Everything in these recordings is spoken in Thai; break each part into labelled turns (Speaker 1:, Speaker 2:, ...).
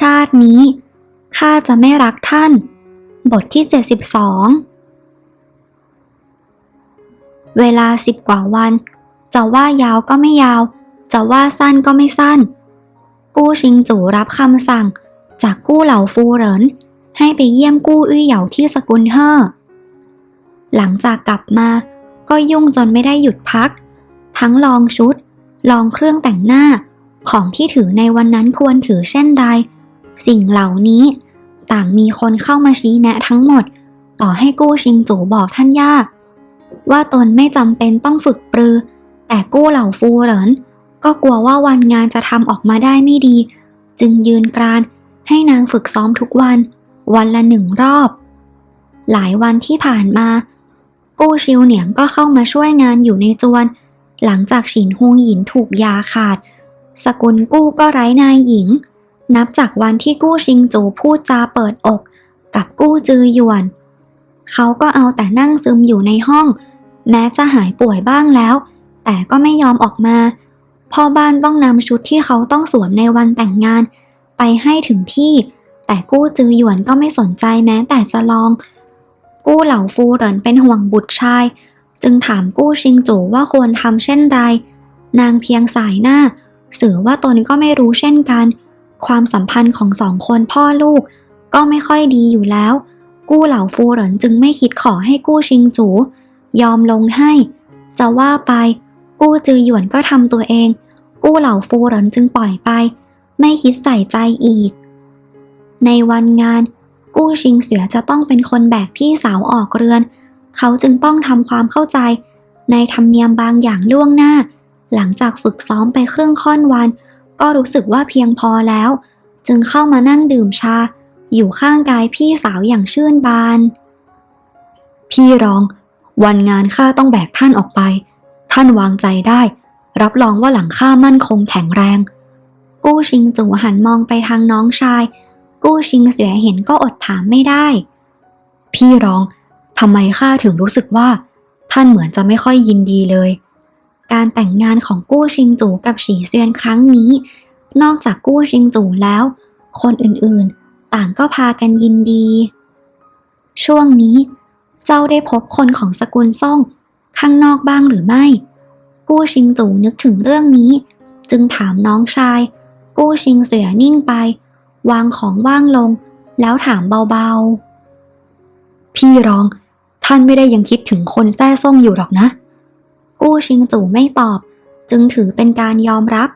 Speaker 1: ชาตินี้ ข้าจะไม่รักท่าน บทที่ 72 เวลาสิบกว่าวัน จะว่ายาวก็ไม่ยาว จะว่าสั้นก็ไม่สั้น กู้ชิงจูรับคำสั่ง จากกู้เหล่าฟูเหริน ให้ไปเยี่ยมกู้อื้อเหยาที่สกุลเฮ่อหลังจากกลับมาก็ยุ่งจนไม่ได้หยุดพัก ทั้งลองชุด ลองเครื่องแต่งหน้าของที่ถือในวันนั้นควรถือเช่นใด สิ่งเหล่านี้ ต่างมีคนเข้ามาชี้แนะทั้งหมด ต่อให้กู้ชิงจูบอกท่านย่าว่าตนไม่จำเป็นต้องฝึกปรือ แต่กู้เหล่าฟูเหรินก็กลัวว่าวันงานจะทำออกมาได้ไม่ดี จึงยืนกรานให้นางฝึกซ้อมทุกวัน วันละหนึ่งรอบ หลายวันที่ผ่านมา กู้ชิวเหนียงก็เข้ามาช่วยงานอยู่ในจวน หลังจากฉินฮวงหยินถูกยาขาด สกุลกู้ก็ไร้นายหญิง นับจากวันที่กู้ชิงจูพูดจาเปิดอก กับกู้จือหยวน เขาก็เอาแต่นั่งซึมอยู่ในห้อง แม้จะหายป่วยบ้างแล้ว แต่ก็ไม่ยอมออกมา พ่อบ้านต้องนำชุดที่เขาต้องสวมในวันแต่งงาน ไปให้ถึงที่ แต่กู้จือหยวนก็ไม่สนใจแม้แต่จะลอง กู้เหล่าฟูเหรินเป็นห่วงบุตรชาย จึงถามกู้ชิงจูว่าควรทำเช่นไร นางเพียงสายหน้าสื่อว่าตนก็ไม่รู้เช่นกัน ความสัมพันธ์ของสองคนพ่อลูก ก็ไม่ค่อยดีอยู่แล้ว กู้เหล่าฟูเหรินจึงไม่คิดขอให้กู้ชิงจู ยอมลงให้ จะว่าไป กู้จือหยวนก็ทำตัวเอง กู้เหล่าฟูเหรินจึงปล่อยไป ไม่คิดใส่ใจอีก ในวันงาน กู้ชิงเสือจะต้องเป็นคนแบกพี่สาวออกเรือน เขาจึงต้องทำความเข้าใจ ในธรรมเนียมบางอย่างล่วงหน้า หลังจากฝึกซ้อมไปครึ่งค่อนวัน ก็รู้สึกว่าเพียงพอแล้ว จึงเข้ามานั่งดื่มชา อยู่ข้างกายพี่สาวอย่างชื่นบาน
Speaker 2: พี่รอง วันงานข้าต้องแบกท่านออกไป ท่านวางใจได้ รับรองว่าหลังข้ามั่นคงแข็งแรง
Speaker 1: กู้ชิงจูหันมองไปทางน้องชาย กู้ชิงเสือเห็นก็อดถามไม่ได้
Speaker 2: พี่รองทำไมข้าถึงรู้สึกว่า ท่านเหมือนจะไม่ค่อยยินดีเลย
Speaker 1: การแต่งงานของกู้ชิงจูกับฉีเซียนครั้งนี้ นอกจากกู้ชิงจูแล้ว คนอื่นๆ ต่างก็พากันยินดี ช่วงนี้ เจ้าได้พบคนของสกุลซ่งข้างนอกบ้างหรือไม่ กู้ชิงจูนึกถึงเรื่องนี้ จึงถามน้องชาย กู้ชิงเสือนิ่งไป วางของว่างลง แล้วถามเบาๆ
Speaker 2: พี่รอง ท่านไม่ได้ยังคิดถึงคนแท้ซ่งอยู่หรอกนะ
Speaker 1: กู้ชิงจูไม่ตอบ จึงถือเป็นการยอมรับ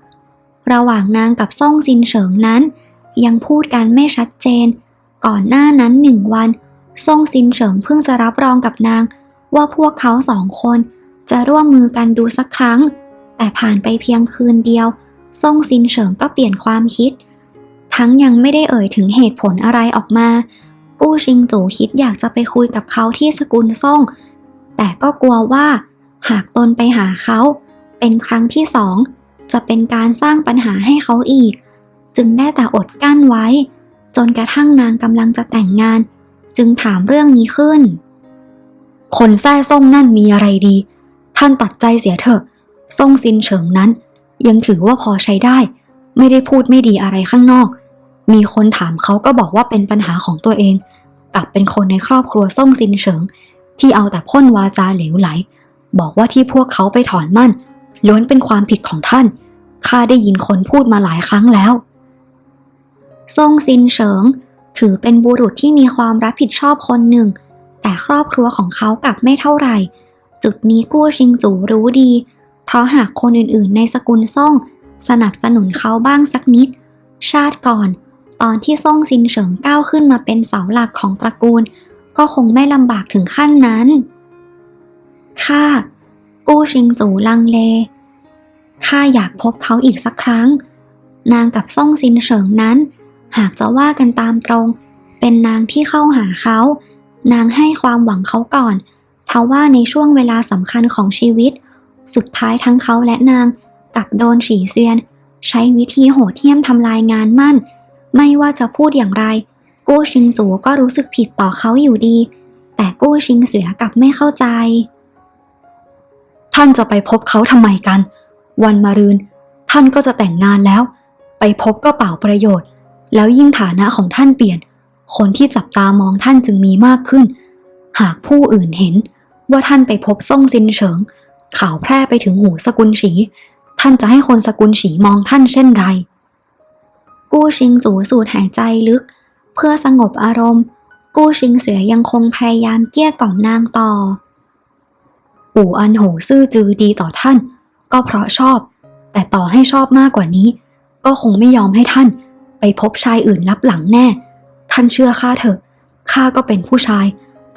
Speaker 1: ระหว่างนางกับซ่งซินเฉิงนั้น ยังพูดกันไม่ชัดเจน ก่อนหน้านั้นหนึ่งวัน ซ่งซินเฉิงเพิ่งจะรับรองกับนาง ว่าพวกเขาสองคนจะร่วมมือกันดูสักครั้ง แต่ผ่านไปเพียงคืนเดียว ซ่งซินเฉิงก็เปลี่ยนความคิด ทั้งยังไม่ได้เอ่ยถึงเหตุผลอะไรออกมา กู้ชิงจูคิดอยากจะไปคุยกับเขาที่สกุลซ่ง แต่ก็กลัวว่า หากตนไปหาเขา เป็นครั้งที่สองจะเป็นการสร้างปัญหาให้เขาอีก จึงได้แต่อดกั้นไว้ จนกระทั่งนางกำลังจะแต่งงาน จึงถามเรื่องนี้ขึ้น
Speaker 2: คนแท้ซ่งนั่นมีอะไรดี ท่านตัดใจเสียเถอะซ่งซินเฉิงนั้น ยังถือว่าพอใช้ได้ ไม่ได้พูดไม่ดีอะไรข้างนอก มีคนถามเขาก็บอกว่าเป็นปัญหาของตัวเอง กลับเป็นคนในครอบครัวซ่งซินเฉิง ที่เอาแต่พ่นวาจาเหลวไหล บอกว่าที่พวกเขาไปถอนมั่น ล้วนเป็นความผิดของท่าน ข้าได้ยินคนพูดมาหลายครั้งแล้ว
Speaker 1: ซ่งซินเฉิง ถือเป็นบุรุษที่มีความรับผิดชอบคนหนึ่ง แต่ครอบครัวของเขากลับไม่เท่าไหร่ จุดนี้กู้ชิงจูรู้ดี เพราะหากคนอื่นๆ ในสกุลซ่ง สนับสนุนเขาบ้างสักนิด ชาติก่อน ตอนที่ซ่งซินเฉิงก้าวขึ้นมาเป็นเสาหลักของตระกูล ก็คงไม่ลำบากถึงขั้นนั้น ข้ากู้ชิงจูลังเลข้าอยากพบเขาอีกสักครั้ง นางกับซ่งซินเฉิงนั้น หากจะว่ากันตามตรง เป็นนางที่เข้าหาเขา นางให้ความหวังเขาก่อนทว่าในช่วงเวลาสำคัญของชีวิต สุดท้ายทั้งเขาและนางกลับโดนฉีเซียน ใช้วิธีโหดเหี้ยมทำลายงานมั่น ไม่ว่าจะพูดอย่างไร กู้ชิงจูก็รู้สึกผิดต่อเขาอยู่ดี แต่กู้ชิงเสือกลับไม่เข้าใจ
Speaker 2: ท่านจะไปพบเขาทำไมกัน วันมะรืน ท่านก็จะแต่งงานแล้ว ไปพบก็เปล่าประโยชน์ แล้วยิ่งฐานะของท่านเปลี่ยน คนที่จับตามองท่านจึงมีมากขึ้น หากผู้อื่นเห็นว่าท่านไปพบซ่งซินเฉิง ข่าวแพร่ไปถึงหูสกุลฉี ท่านจะให้คนสกุลฉีมองท่านเช่นไร
Speaker 1: กู้ชิงจูสูดหายใจลึก เพื่อสงบอารมณ์ กู้ชิงเสวยยังคงพยายามเกลี้ยกล่อมนางต่อ
Speaker 2: อู่อันโหซื่อจือดีต่อท่าน ก็เพราะชอบ แต่ต่อให้ชอบมากกว่านี้ ก็คงไม่ยอมให้ท่าน ไปพบชายอื่นลับหลังแน่ ท่านเชื่อข้าเถอะข้าก็เป็นผู้ชาย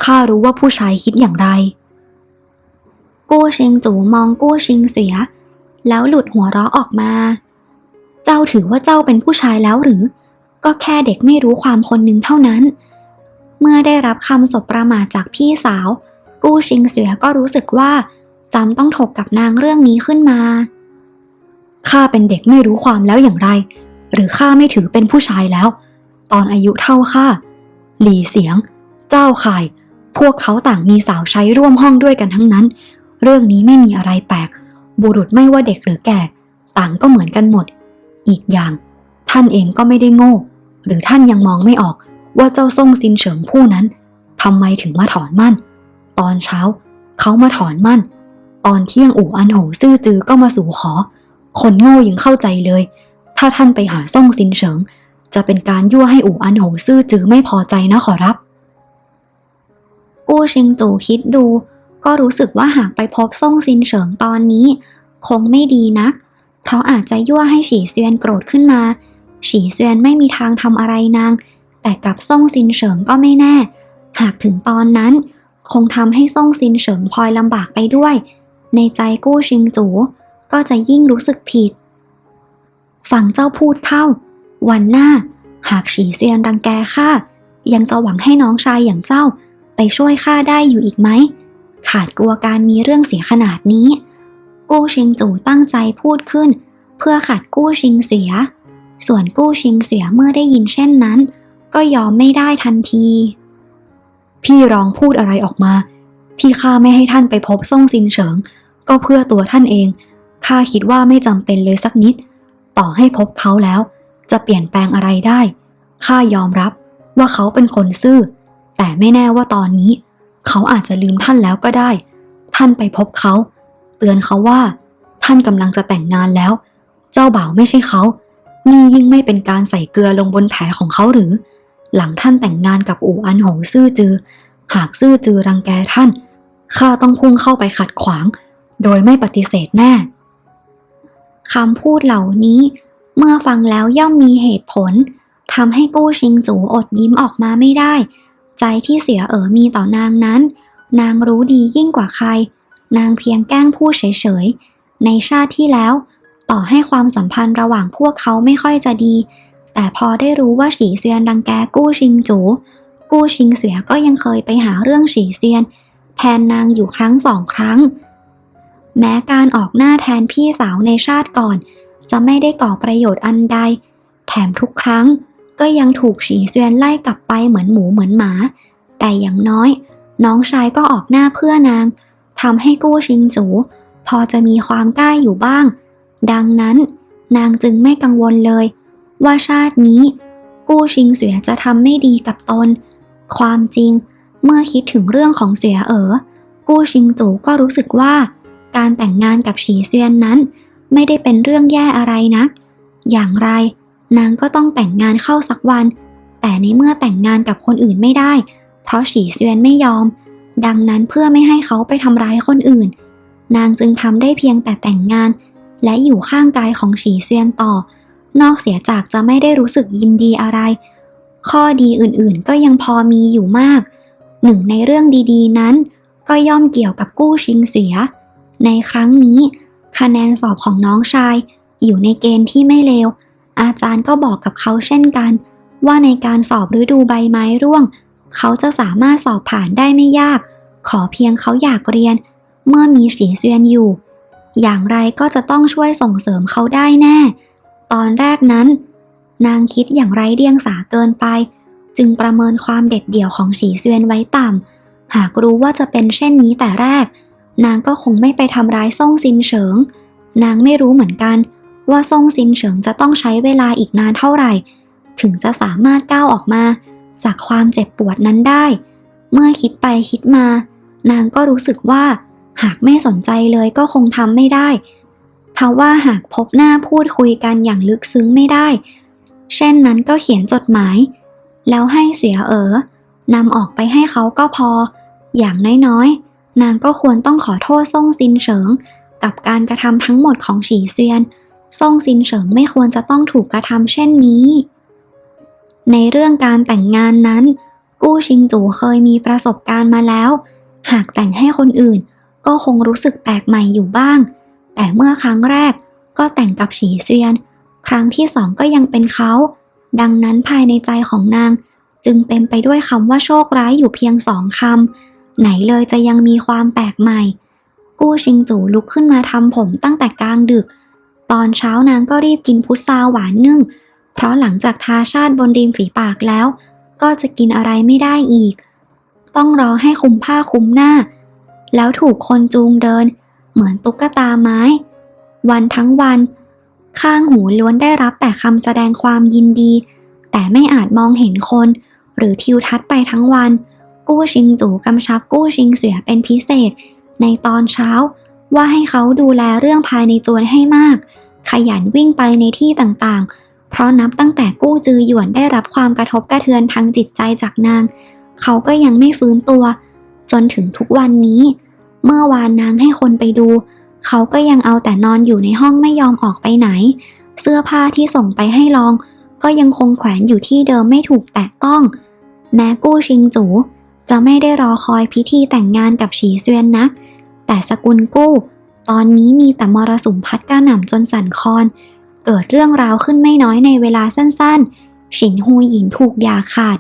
Speaker 2: ข้ารู้ว่าผู้ชายคิดอย่างไร
Speaker 1: กู้ชิงจูมองกู้ชิงเสวยแล้วหลุดหัวเราะออกมา เจ้าถือว่าเจ้าเป็นผู้ชายแล้วหรือ ก็แค่เด็กไม่รู้ความคนหนึ่งเท่านั้น เมื่อได้รับคำสบประมาทจากพี่สาว กู้ชิงเสวยก็รู้สึกว่าจำต้องถกกับนางเรื่องนี้ขึ้นมา
Speaker 2: ข้าเป็นเด็กไม่รู้ความแล้วอย่างไร หรือข้าไม่ถือเป็นผู้ชายแล้ว ตอนอายุเท่าข้า หลีเสียง เจ้าข่าย พวกเขาต่างมีสาวใช้ร่วมห้องด้วยกันทั้งนั้น เรื่องนี้ไม่มีอะไรแปลก บุรุษไม่ว่าเด็กหรือแก่ ต่างก็เหมือนกันหมด อีกอย่าง ท่านเองก็ไม่ได้โง่ หรือท่านยังมองไม่ออกว่าเจ้าซ่งซินเฉิงผู้นั้นทำไมถึงมาถอนมั่น ตอนเช้า เขามาถอนมั่น ตอนเที่ยงอู่อันโหซื่อจือก็มาสู่ขอ คนโง่ยังเข้าใจเลย ถ้าท่านไปหาซ่งซินเฉิง จะเป็นการยั่วให้อู่อันโหซื่อจือไม่พอใจนะขอรับ
Speaker 1: กู้ชิงจูคิดดู ก็รู้สึกว่าหากไปพบซ่งซินเฉิงตอนนี้ คงไม่ดีนัก เพราะอาจจะยั่วให้ฉีเซียนโกรธขึ้นมาฉีเซียนไม่มีทางทำอะไรนาง แต่กับซ่งซินเฉิงก็ไม่แน่ หากถึงตอนนั้น คงทำให้ซ่งซินเฉิงพลอยลำบากไปด้วย ในใจกู้ชิงจูก็จะยิ่งรู้สึกผิดฟังเจ้าพูดเข้า วันหน้า หากฉีเซียนรังแกข้ายังจะหวังให้น้องชายอย่างเจ้าไปช่วยข้าได้อยู่อีกไหม ขาดกลัวการมีเรื่องเสียขนาดนี้ กู้ชิงจูตั้งใจพูดขึ้น เพื่อขัดกู้ชิงเสีย ส่วนกู้ชิงเสียเมื่อได้ยินเช่นนั้น ก็ยอมไม่ได้ทันที
Speaker 2: พี่ร้องพูดอะไรออกมา ที่ข้าไม่ให้ท่านไปพบซ่งซินเฉิง ก็เพื่อตัวท่านเองข้าคิดว่าไม่จำเป็นเลยสักนิด ต่อให้พบเขาแล้ว จะเปลี่ยนแปลงอะไรได้ข้ายอมรับว่าเขาเป็นคนซื่อ แต่ไม่แน่ว่าตอนนี้ เขาอาจจะลืมท่านแล้วก็ได้ ท่านไปพบเขา เตือนเขาว่า ท่านกำลังจะแต่งงานแล้ว เจ้าบ่าวไม่ใช่เขา นี่ยิ่งไม่เป็นการใส่เกลือลงบนแผลของเขาหรือ หลังท่านแต่งงานกับอู่อันหงซื่อจือ หากซื่อจือรังแกท่าน ข้าต้องพุ่งเข้าไปขัดขวาง โดยไม่ปฏิเสธแน่
Speaker 1: คำพูดเหล่านี้ เมื่อฟังแล้วย่อมมีเหตุผลทำให้กู้ชิงจูอดยิ้มออกมาไม่ได้ ใจที่เสียเอ๋อมีต่อนางนั้น นางรู้ดียิ่งกว่าใคร นางเพียงแกล้งพูดเฉยๆ ในชาติที่แล้ว ต่อให้ความสัมพันธ์ระหว่างพวกเขาไม่ค่อยจะดี แต่พอได้รู้ว่าฉีเซียนรังแกกู้ชิงจู กู้ชิงเสียก็ยังเคยไปหาเรื่องฉีเซียน แทนนางอยู่ครั้งสองครั้ง แม้การออกหน้าแทนพี่สาวในชาติก่อน จะไม่ได้ก่อประโยชน์อันใด แถมทุกครั้งก็ยังถูกฉีเซียนไล่กลับไปเหมือนหมูเหมือนหมา แต่อย่างน้อย น้องชายก็ออกหน้าเพื่อนางทำให้กู้ชิงจู พอจะมีความกล้าอยู่บ้าง ดังนั้น นางจึงไม่กังวลเลย ว่าชาตินี้ กู้ชิงเสียจะทำไม่ดีกับตน ความจริง เมื่อคิดถึงเรื่องของเสียเอ๋อ กู้ชิงตู่ก็รู้สึกว่า การแต่งงานกับฉีเซียนนั้น ไม่ได้เป็นเรื่องแย่อะไรนัก อย่างไร นางก็ต้องแต่งงานเข้าสักวัน แต่ในเมื่อแต่งงานกับคนอื่นไม่ได้ เพราะฉีเซียนไม่ยอม ดังนั้นเพื่อไม่ให้เขาไปทำร้ายคนอื่น นางจึงทำได้เพียงแต่แต่งงาน และอยู่ข้างกายของฉีเซียนต่อ นอกเสียจากจะไม่ได้รู้สึกยินดีอะไร ข้อดีอื่นๆก็ยังพอมีอยู่มาก หนึ่งในเรื่องดีๆนั้น ก็ย่อมเกี่ยวกับกู้ชิงเสีย ในครั้งนี้ คะแนนสอบของน้องชาย อยู่ในเกณฑ์ที่ไม่เลว อาจารย์ก็บอกกับเขาเช่นกัน ว่าในการสอบฤดูใบไม้ร่วง เขาจะสามารถสอบผ่านได้ไม่ยาก ขอเพียงเขาอยากเรียน เมื่อมีสีเซียนอยู่ อย่างไรก็จะต้องช่วยส่งเสริมเขาได้แน่ ตอนแรกนั้น นางคิดอย่างไร้เดียงสาเกินไป จึงประเมินความเด็ดเดี่ยวของฉีเซียนไว้ต่ำ หากรู้ว่าจะเป็นเช่นนี้แต่แรก นางก็คงไม่ไปทำร้ายซ่งซินเฉิง นางไม่รู้เหมือนกัน ว่าซ่งซินเฉิงจะต้องใช้เวลาอีกนานเท่าไหร่ ถึงจะสามารถก้าวออกมา จากความเจ็บปวดนั้นได้ เมื่อคิดไปคิดมา นางก็รู้สึกว่า หากไม่สนใจเลยก็คงทำไม่ได้ เพราะว่าหากพบหน้าพูดคุยกันอย่างลึกซึ้งไม่ได้ เช่นนั้นก็เขียนจดหมาย แล้วให้เสียเอ๋อนำออกไปให้เขาก็พอ อย่างน้อยๆ นางก็ควรต้องขอโทษซ่งซินเฉิง กับการกระทำทั้งหมดของฉีเซียนซ่งซินเฉิงไม่ควรจะต้องถูกกระทำเช่นนี้ ในเรื่องการแต่งงานนั้น กู้ชิงจูเคยมีประสบการณ์มาแล้ว หากแต่งให้คนอื่น ก็คงรู้สึกแปลกใหม่อยู่บ้าง แต่เมื่อครั้งแรกก็แต่งกับฉีเซียน ครั้งที่สองก็ยังเป็นเขา ดังนั้นภายในใจของนาง จึงเต็มไปด้วยคำว่าโชคร้ายอยู่เพียงสองคำ ไหนเลยจะยังมีความแปลกใหม่ กู้ชิงจูลุกขึ้นมาทำผมตั้งแต่กลางดึก ตอนเช้านางก็รีบกินพุทราหวานนึ่ง เพราะหลังจากทาชาติบนริมฝีปากแล้ว ก็จะกินอะไรไม่ได้อีก ต้องรอให้คุมผ้าคุมหน้า แล้วถูกคนจูงเดิน เหมือนตุ๊กตาไม้ วันทั้งวัน ข้างหูล้วนได้รับแต่คำแสดงความยินดี แต่ไม่อาจมองเห็นคน หรือทิวทัศน์ไปทั้งวัน กู้ชิงตู่กำชับกู้ชิงเสียเป็นพิเศษ ในตอนเช้าว่าให้เขาดูแลเรื่องภายในจวนให้มาก ขยันวิ่งไปในที่ต่างๆ เพราะนับตั้งแต่กู้จือหยวนได้รับความกระทบกระเทือนทางจิตใจจากนาง เขาก็ยังไม่ฟื้นตัว จนถึงทุกวันนี้ เมื่อวานนางให้คนไปดู เขาก็ยังเอาแต่นอนอยู่ในห้องไม่ยอมออกไปไหน เสื้อผ้าที่ส่งไปให้ลอง ก็ยังคงแขวนอยู่ที่เดิมไม่ถูกแตะต้อง แม้กู้ชิงจู จะไม่ได้รอคอยพิธีแต่งงานกับฉีเซียนนัก แต่สกุลกู้ ตอนนี้มีแต่มรสุมพัดกระหน่ำจนสั่นคลอน เกิดเรื่องราวขึ้นไม่น้อยในเวลาสั้นๆ ฉินฮูหยินถูกยาขาด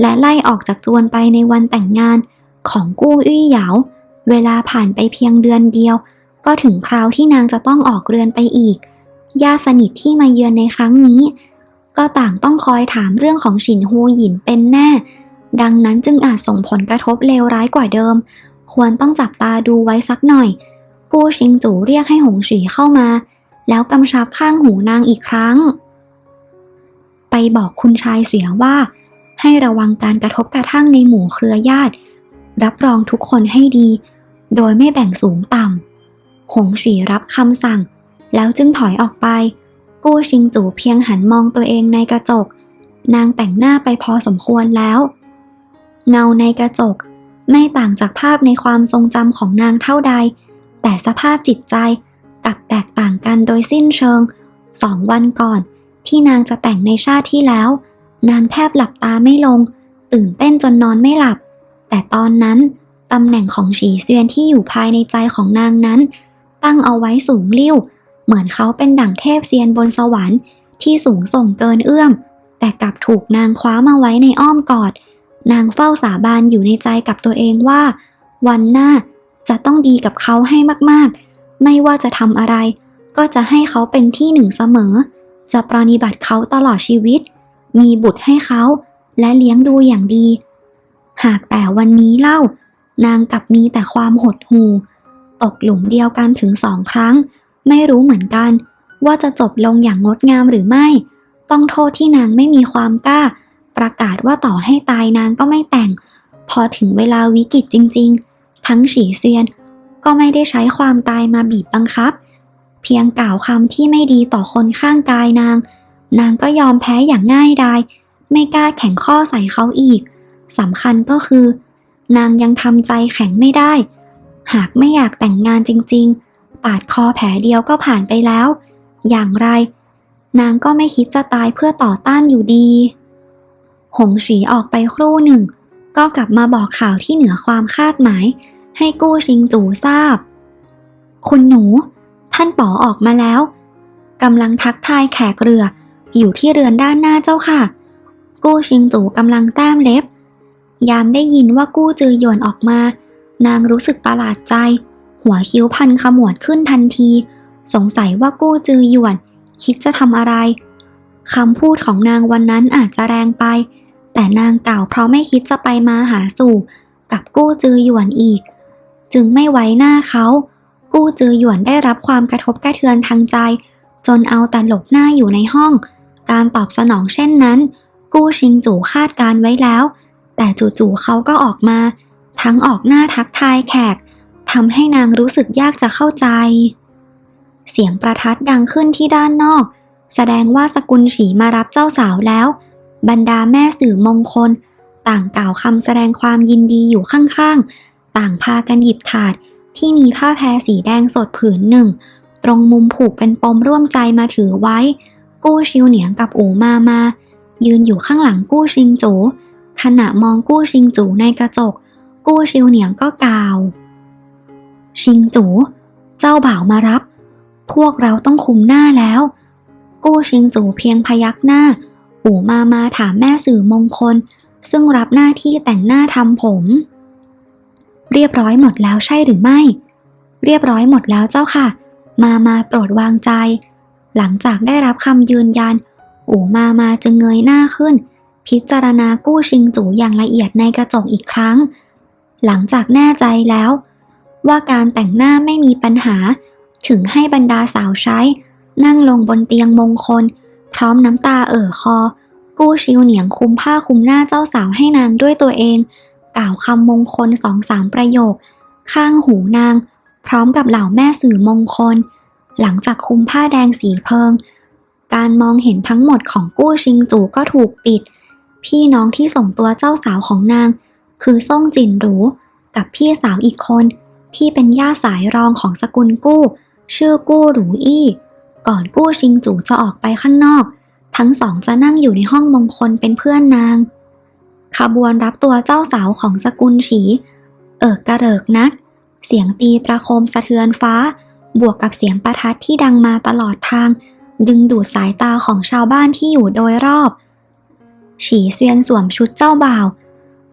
Speaker 1: และไล่ออกจากจวนไปในวันแต่งงานของกู้อี้เหยา เวลาผ่านไปเพียงเดือนเดียว ก็ถึงคราวที่นางจะต้องออกเรือนไปอีก ญาติสนิทที่มาเยือนในครั้งนี้ ก็ต่างต้องคอยถามเรื่องของฉินฮูหยินเป็นแน่ ดังนั้นจึงอาจส่งผลกระทบเลวร้ายกว่าเดิม ควรต้องจับตาดูไว้สักหน่อย กู้ชิงจูเรียกให้หงฉีเข้ามา แล้วกำชับข้างหูนางอีกครั้ง ไปบอกคุณชายเสียว่า ให้ระวังการกระทบกระทั่งในหมู่เครือญาติรับรองทุกคนให้ดี โดยไม่แบ่งสูงต่ำ หงฉีรับคำสั่ง แล้วจึงถอยออกไป กู้ชิงตู่เพียงหันมองตัวเองในกระจก นางแต่งหน้าไปพอสมควรแล้ว เงาในกระจกไม่ต่างจากภาพในความทรงจำของนางเท่าใด แต่สภาพจิตใจกลับแตกต่างกันโดยสิ้นเชิง สองวันก่อน ที่นางจะแต่งในชาติที่แล้ว นางแทบหลับตาไม่ลง ตื่นเต้นจนนอนไม่หลับ แต่ตอนนั้น ตำแหน่งของฉีเซียนที่อยู่ภายในใจของนางนั้น ตั้งเอาไว้สูงลิ่ว เหมือนเขาเป็นดั่งเทพเซียนบนสวรรค์ที่สูงส่งเกินเอื้อม แต่กลับถูกนางคว้ามาไว้ในอ้อมกอด นางเฝ้าสาบานอยู่ในใจกับตัวเองว่า วันหน้าจะต้องดีกับเขาให้มากๆ ไม่ว่าจะทำอะไร ก็จะให้เขาเป็นที่หนึ่งเสมอ จะปรนิบัติเขาตลอดชีวิต มีบุตรให้เขา และเลี้ยงดูอย่างดี หากแต่วันนี้เล่า นางกลับมีแต่ความหดหู่ ตกหลุมเดียวกันถึงสองครั้ง ไม่รู้เหมือนกัน ว่าจะจบลงอย่างงดงามหรือไม่ ต้องโทษที่นางไม่มีความกล้า ประกาศว่าต่อให้ตายนางก็ไม่แต่ง พอถึงเวลาวิกฤตจริง ๆ ทั้งฉีเซียน ก็ไม่ได้ใช้ความตายมาบีบบังคับ เพียงกล่าวคำที่ไม่ดีต่อคนข้างกายนาง นางก็ยอมแพ้อย่างง่ายดายไม่กล้าแข่งข้อใส่เขาอีกสำคัญก็คือ นางยังทำใจแข็งไม่ได้ หากไม่อยากแต่งงานจริงๆ ปาดคอแผลเดียวก็ผ่านไปแล้ว อย่างไร นางก็ไม่คิดจะตายเพื่อต่อต้านอยู่ดี หงฉีออกไปครู่หนึ่ง ก็กลับมาบอกข่าวที่เหนือความคาดหมาย ให้กู้ชิงตู่ทราบ คุณหนู ท่านป๋อออกมาแล้วกำลังทักทายแขกเรือ อยู่ที่เรือนด้านหน้าเจ้าค่ะ กู้ชิงตู่กำลังแต้มเล็บ ยามได้ยินว่ากู้จือหยวนออกมา นางรู้สึกประหลาดใจ หัวคิ้วพันขมวดขึ้นทันที สงสัยว่ากู้จือหยวน คิดจะทำอะไรคำพูดของนางวันนั้นอาจจะแรงไป แต่นางกล่าวเพราะไม่คิดจะไปมาหาสู่ กับกู้จือหยวนอีก จึงไม่ไว้หน้าเขา กู้จือหยวนได้รับความกระทบกระเทือนทางใจ จนเอาแต่หลบหน้าอยู่ในห้อง การตอบสนองเช่นนั้น กู้ชิงจู่คาดการไว้แล้ว แต่จู่ๆเขาก็ออกมา ทั้งออกหน้าทักทายแขกทำให้นางรู้สึกยากจะเข้าใจ เสียงประทัดดังขึ้นที่ด้านนอก แสดงว่าสกุลฉีมารับเจ้าสาวแล้ว บรรดาแม่สื่อมงคล ต่างกล่าวคำแสดงความยินดีอยู่ข้างๆ ต่างพากันหยิบถาดที่มีผ้าแพรสีแดงสดผืนหนึ่ง ตรงมุมผูกเป็นปมร่วมใจมาถือไว้ กู้ชิวเหนียงกับอูมามา ยืนอยู่ข้างหลังกู้ชิงโจ ขณะมองกู้ชิงจูในกระจก กู้ชิวเหนียงก็กล่าว ชิงจู เจ้าบ่าวมารับ พวกเราต้องคุมหน้าแล้ว กู้ชิงจูเพียงพยักหน้าอูมามาถามแม่สื่อมงคล ซึ่งรับหน้าที่แต่งหน้าทำผม เรียบร้อยหมดแล้วใช่หรือไม่ เรียบร้อยหมดแล้วเจ้าค่ะ มามาโปรดวางใจ หลังจากได้รับคำยืนยัน อูมามาจึงเงยหน้าขึ้น พิจารณากู้ชิงจูอย่างละเอียดในกระจกอีกครั้ง หลังจากแน่ใจแล้ว ว่าการแต่งหน้าไม่มีปัญหา ถึงให้บรรดาสาวใช้ นั่งลงบนเตียงมงคล พร้อมน้ำตาเอ่อคอ กู้ชิวเหนียงคุมผ้าคุมหน้าเจ้าสาวให้นางด้วยตัวเอง กล่าวคำมงคลสองสามประโยค ข้างหูนาง พร้อมกับเหล่าแม่สื่อมงคล หลังจากคุมผ้าแดงสีเพิง การมองเห็นทั้งหมดของกู้ชิงจูก็ถูกปิด พี่น้องที่ส่งตัวเจ้าสาวของนาง คือซ่งจินหรูกับพี่สาวอีกคน ที่เป็นย่าสายรองของสกุลกู้ ชื่อกู้หรูอี้ ก่อนกู้ชิงจูจะออกไปข้างนอก ทั้งสองจะนั่งอยู่ในห้องมงคลเป็นเพื่อนนาง ขบวนรับตัวเจ้าสาวของสกุลฉี เอิกกระเริกนัก เสียงตีประโคมสะเทือนฟ้า บวกกับเสียงประทัดที่ดังมาตลอดทาง ดึงดูดสายตาของชาวบ้านที่อยู่โดยรอบ ฉีเซียนสวมชุดเจ้าบ่าว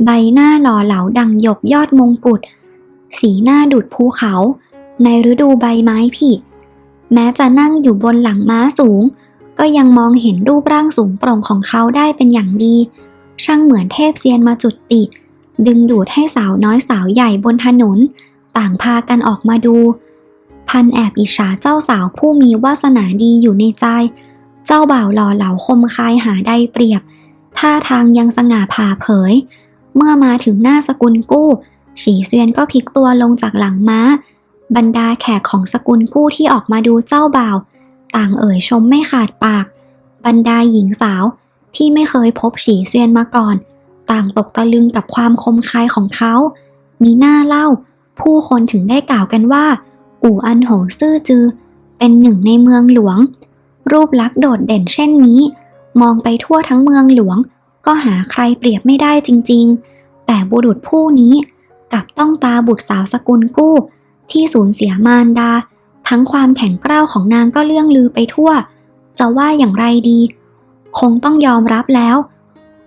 Speaker 1: ใบหน้าหล่อเหลาดังหยกยอดมงกุฎ สีหน้าดุดภูเขา ในฤดูใบไม้ผลิแม้จะนั่งอยู่บนหลังม้าสูง ก็ยังมองเห็นรูปร่างสูงโปร่งของเขาได้เป็นอย่างดี ช่างเหมือนเทพเซียนมาจุดติ ดึงดูดให้สาวน้อยสาวใหญ่บนถนน ต่างพากันออกมาดู พันแอบอิจฉาเจ้าสาวผู้มีวาสนาดีอยู่ในใจ เจ้าบ่าวหล่อเหลาคมคายหาได้เปรียบ ท่าทางยังสง่าผ่าเผย เมื่อมาถึงหน้าสกุลกู้ฉีเซียนก็พลิกตัวลงจากหลังม้า บรรดาแขกของสกุลกู้ที่ออกมาดูเจ้าบ่าว ต่างเอ่ยชมไม่ขาดปาก บรรดาหญิงสาวที่ไม่เคยพบฉีเซียนมาก่อน ต่างตกตะลึงกับความคมคายของเขา มีหน้าเล่า ผู้คนถึงได้กล่าวกันว่า อู่อันโหซื่อจือ เป็นหนึ่งในเมืองหลวง รูปลักษณ์โดดเด่นเช่นนี้ มองไปทั่วทั้งเมืองหลวง ก็หาใครเปรียบไม่ได้จริงๆ แต่บุรุษผู้นี้กลับต้องตาบุตรสาวสกุลกู้ ที่สูญเสียมารดา ทั้งความแข็งกร้าวของนางก็เลื่องลือไปทั่ว จะว่าอย่างไรดี คงต้องยอมรับแล้ว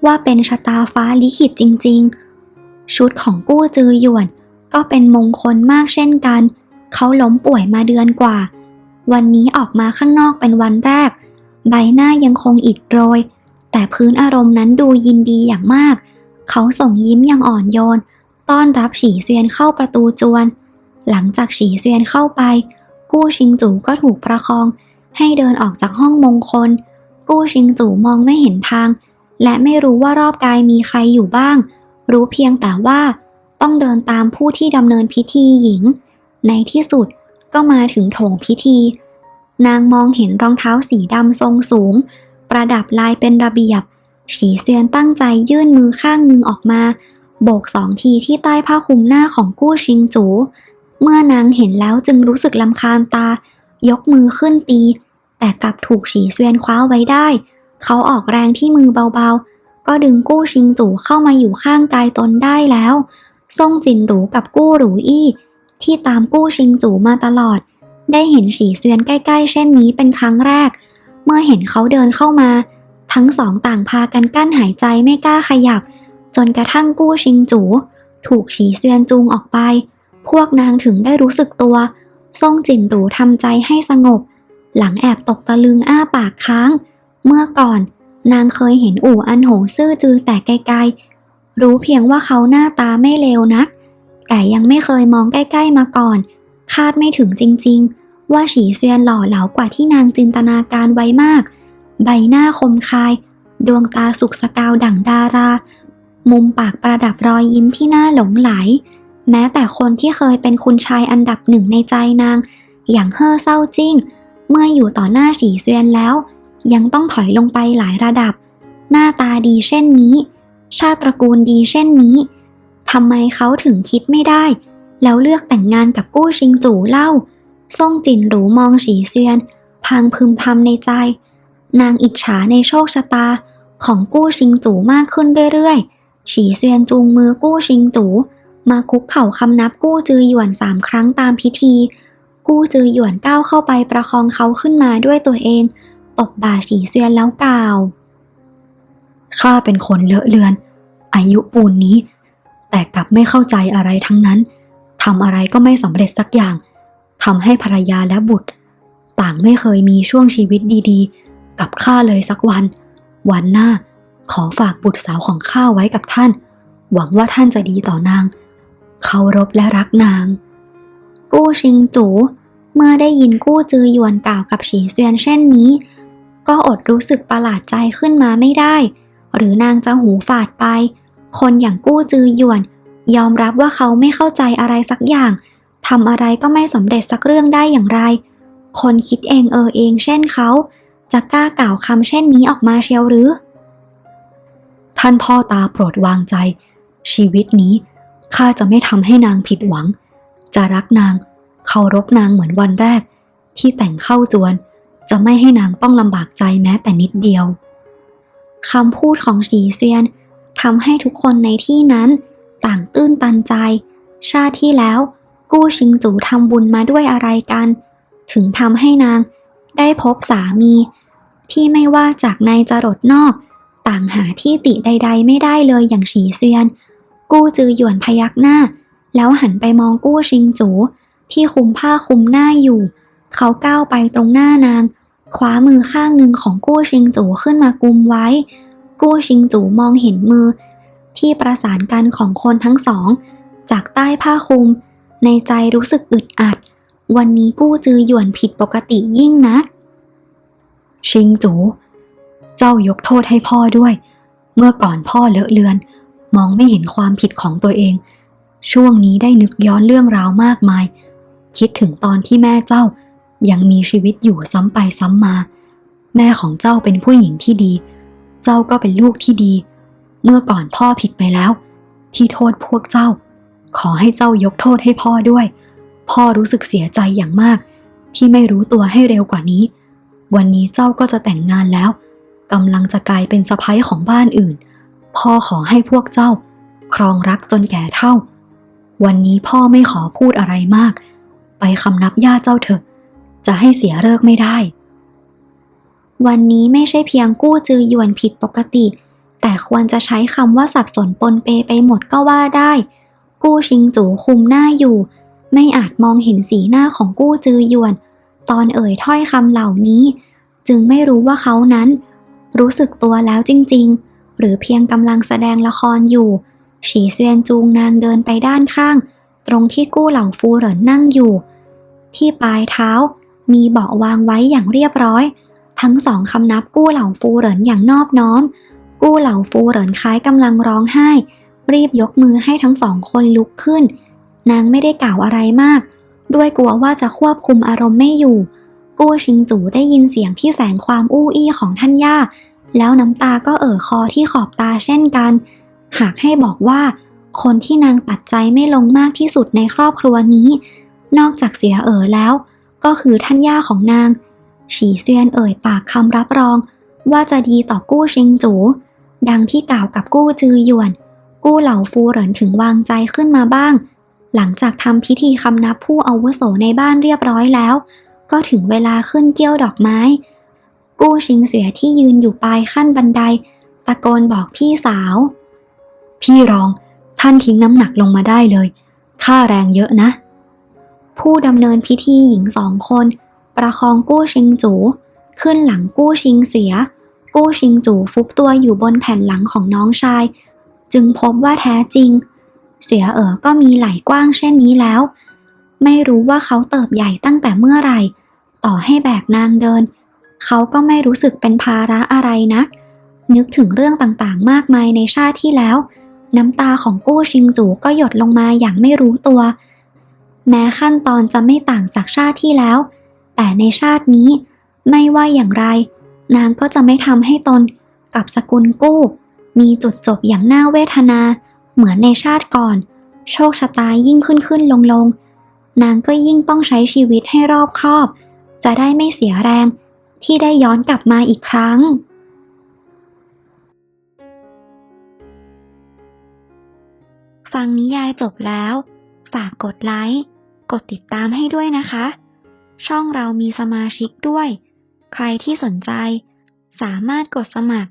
Speaker 1: ว่าเป็นชะตาฟ้าลิขิตจริง ๆ ชุดของกู้จือหยวน ก็เป็นมงคลมากเช่นกัน เขาล้มป่วยมาเดือนกว่า วันนี้ออกมาข้างนอกเป็นวันแรก ใบหน้ายังคงอิดโรย แต่พื้นอารมณ์นั้นดูยินดีอย่างมาก เขาส่งยิ้มอย่างอ่อนโยน ต้อนรับฉีเซียนเข้าประตูจวน หลังจากฉีเซียนเข้าไป กู้ชิงจูก็ถูกประคอง ให้เดินออกจากห้องมงคล กู้ชิงจูมองไม่เห็นทาง และไม่รู้ว่ารอบกายมีใครอยู่บ้าง รู้เพียงแต่ว่า ต้องเดินตามผู้ที่ดำเนินพิธีหญิง ในที่สุดก็มาถึงโถงพิธี นางมองเห็นรองเท้าสีดำทรงสูง ประดับลายเป็นระเบียบ ฉีเซียนตั้งใจยื่นมือข้างหนึ่งออกมา โบกสองทีที่ใต้ผ้าคลุมหน้าของกู้ชิงจู เมื่อนางเห็นแล้วจึงรู้สึกลำคาญตา ยกมือขึ้นตี แต่กลับถูกฉีเซียนคว้าไว้ได้ เขาออกแรงที่มือเบาๆ ก็ดึงกู้ชิงจูเข้ามาอยู่ข้างกายตนได้แล้ว ซ่งจินหรูกับกู้หรูอี้ที่ตามกู้ชิงจูมาตลอด ได้เห็นฉีเซียนใกล้ๆ เช่นนี้เป็นครั้งแรก เมื่อเห็นเขาเดินเข้ามา ทั้งสองต่างพากันกั้นหายใจไม่กล้าขยับ จนกระทั่งกู้ชิงจู ถูกฉีเซียนจูงออกไป พวกนางถึงได้รู้สึกตัวซ่งจินหรูทำใจให้สงบ หลังแอบตกตะลึงอ้าปากค้าง เมื่อก่อนนางเคยเห็นอู่อันโหงซื่อจือแต่ไกลๆ รู้เพียงว่าเขาหน้าตาไม่เลวนัก แต่ยังไม่เคยมองใกล้ๆมาก่อน คาดไม่ถึงจริงๆ ว่าฉีเซียนหล่อเหลากว่าที่นางจินตนาการไว้มาก ใบหน้าคมคาย ดวงตาสุกสกาวดั่งดารา มุมปากประดับรอยยิ้มที่น่าหลงไหล แม้แต่คนที่เคยเป็นคุณชายอันดับหนึ่งในใจนาง อย่างเฮ่อเศร้าจิ้ง เมื่ออยู่ต่อหน้าฉีเซียนแล้ว ยังต้องถอยลงไปหลายระดับ หน้าตาดีเช่นนี้ ชาติตระกูลดีเช่นนี้ทำไมเขาถึงคิดไม่ได้ แล้วเลือกแต่งงานกับกู้ชิงจู่เล่า ซ่งจินหรูมองฉีเซียน พังพึมพำในใจ นางอิจฉาในโชคชะตาของกู้ชิงจู่มากขึ้นเรื่อยๆ ฉีเซียนจูงมือกู้ชิงจู่มาคุกเข่าคำนับกู้จือหยวนสามครั้งตามพิธี กู้จือหยวนก้าวเข้าไปประคองเขาขึ้นมาด้วยตัวเอง ตบบ่าฉีเซียนแล้วกล่าว
Speaker 2: ข้าเป็นคนเลอะเลือน อายุปูนนี้ แต่กลับไม่เข้าใจอะไรทั้งนั้น ทำอะไรก็ไม่สำเร็จสักอย่าง ทำให้ภรรยาและบุตร ต่างไม่เคยมีช่วงชีวิตดีๆ กับข้าเลยสักวัน วันหน้าขอฝากบุตรสาวของข้าไว้กับท่าน หวังว่าท่านจะดีต่อนางเคารพและรักนาง
Speaker 1: กู้ชิงจูเมื่อได้ยินกู้จือหยวนกล่าวกับฉีเซียนเช่นนี้ ก็อดรู้สึกประหลาดใจขึ้นมาไม่ได้ หรือนางจะหูฝาดไป คนอย่างกู้จือหยวน ยอมรับว่าเขาไม่เข้าใจอะไรสักอย่าง ทำอะไรก็ไม่สำเร็จสักเรื่องได้อย่างไร คนคิดเองเออเองเช่นเขาจะกล้ากล่าวคำเช่นนี้ออกมาเชียวหรือ
Speaker 2: ท่านพ่อตาโปรดวางใจ ชีวิตนี้ข้าจะไม่ทำให้นางผิดหวัง จะรักนางเคารพนางเหมือนวันแรก ที่แต่งเข้าจวน จะไม่ให้นางต้องลำบากใจแม้แต่นิดเดียว
Speaker 1: คำพูดของฉีเซียนทำให้ทุกคนในที่นั้น ต่างตื้นตันใจ ชาติที่แล้ว กู้ชิงจูทำบุญมาด้วยอะไรกัน ถึงทำให้นาง ได้พบสามี ที่ไม่ว่าจากในจรดนอก ต่างหาที่ติใด ๆ ไม่ได้เลยอย่างฉีเซียน กู้จือหยวนพยักหน้า แล้วหันไปมองกู้ชิงจู ที่คุมผ้าคุมหน้าอยู่ เขาก้าวไปตรงหน้านาง คว้ามือข้างหนึ่งของกู้ชิงจูขึ้นมากุมไว้ กู้ชิงจูมองเห็นมือ ที่ประสานกันของคนทั้งสอง จากใต้ผ้าคลุม ในใจรู้สึกอึดอัด วันนี้กู้จือหยวนผิดปกติยิ่งนะ
Speaker 2: ชิงจู เจ้ายกโทษให้พ่อด้วย เมื่อก่อนพ่อเลอะเลือน มองไม่เห็นความผิดของตัวเอง ช่วงนี้ได้นึกย้อนเรื่องราวมากมาย คิดถึงตอนที่แม่เจ้ายังมีชีวิตอยู่ซ้ำไปซ้ำมา แม่ของเจ้าเป็นผู้หญิงที่ดี เจ้าก็เป็นลูกที่ดี เมื่อก่อนพ่อผิดไปแล้ว ที่โทษพวกเจ้า ขอให้เจ้ายกโทษให้พ่อด้วย พ่อรู้สึกเสียใจอย่างมาก ที่ไม่รู้ตัวให้เร็วกว่านี้ วันนี้เจ้าก็จะแต่งงานแล้วกำลังจะกลายเป็นสะพ้ยของบ้านอื่น พ่อขอให้พวกเจ้า ครองรักจนแก่เท่า วันนี้พ่อไม่ขอพูดอะไรมาก ไปคำนับย่าเจ้าเถอะ จะให้เสียเลิกไม่ได้
Speaker 1: วันนี้ไม่ใช่เพียงกู้จือหยวนผิดปกติ แต่ควรจะใช้คำว่าสับสนปนเปไปหมดก็ว่าได้ กู้ชิงจูคุมหน้าอยู่ ไม่อาจมองเห็นสีหน้าของกู้จือหยวน ตอนเอ่ยถ้อยคำเหล่านี้ จึงไม่รู้ว่าเขานั้น รู้สึกตัวแล้วจริง ๆ หรือเพียงกำลังแสดงละครอยู่ ฉีเซียนจูงนางเดินไปด้านข้าง ตรงที่กู้เหล่าฟูเหรินนั่งอยู่ ที่ปลายเท้ามีเบาะวางไว้อย่างเรียบร้อย ทั้งสองคำนับกู้เหล่าฟูเหรินอย่างนอบน้อม กู้เหล่าฟูเหรินคล้ายกำลังร้องไห้ รีบยกมือให้ทั้งสองคนลุกขึ้น นางไม่ได้กล่าวอะไรมาก ด้วยกลัวว่าจะควบคุมอารมณ์ไม่อยู่ กู้ชิงจูได้ยินเสียงที่แฝงความอู้อี้ของท่านย่า แล้วน้ำตาก็เอ่อคอที่ขอบตาเช่นกัน หากให้บอกว่า คนที่นางตัดใจไม่ลงมากที่สุดในครอบครัวนี้ นอกจากเสียเอ๋อแล้ว ก็คือท่านย่าของนาง ฉีเซียนเอ่ยปากคำรับรอง ว่าจะดีต่อกู้ชิงจู ดังที่กล่าวกับกู้จือหยวน กู้เหล่าฟูเหรินถึงวางใจขึ้นมาบ้าง หลังจากทำพิธีคำนับผู้อาวุโสในบ้านเรียบร้อยแล้ว ก็ถึงเวลาขึ้นเกี้ยวดอกไม้ กู้ชิงเสียที่ยืนอยู่ปลายขั้นบันได ตะโกนบอกพี่สาว
Speaker 2: พี่รอง ท่านทิ้งน้ำหนักลงมาได้เลย ค่าแรงเยอะนะ
Speaker 1: ผู้ดำเนินพิธีหญิงสองคน ประคองกู้ชิงจู ขึ้นหลังกู้ชิงเสีย กู้ชิงจูฟุบตัวอยู่บนแผ่นหลังของน้องชาย จึงพบว่าแท้จริง เสียเอ๋อก็มีไหล่กว้างเช่นนี้แล้ว ไม่รู้ว่าเขาเติบใหญ่ตั้งแต่เมื่อไหร่ ต่อให้แบกนางเดิน เขาก็ไม่รู้สึกเป็นภาระอะไรนะนึกถึงเรื่องต่างๆ มากมายในชาติที่แล้ว น้ำตาของกู้ชิงจูก็หยดลงมาอย่างไม่รู้ตัว แม้ขั้นตอนจะไม่ต่างจากชาติที่แล้ว แต่ในชาตินี้ ไม่ว่าอย่างไร นางก็จะไม่ทำให้ตนกับสกุลกู้ มีจุดจบอย่างน่าเวทนา เหมือนในชาติก่อน โชคชะตายิ่งขึ้นขึ้นลงลงนางก็ยิ่งต้องใช้ชีวิตให้รอบครอบ จะได้ไม่เสียแรง ที่ได้ย้อนกลับมาอีกครั้ง ฟังนิยายจบแล้ว ฝากกดไลค์ กดติดตามให้ด้วยนะคะ ช่องเรามีสมาชิกด้วย ใครที่สนใจ สามารถกดสมัคร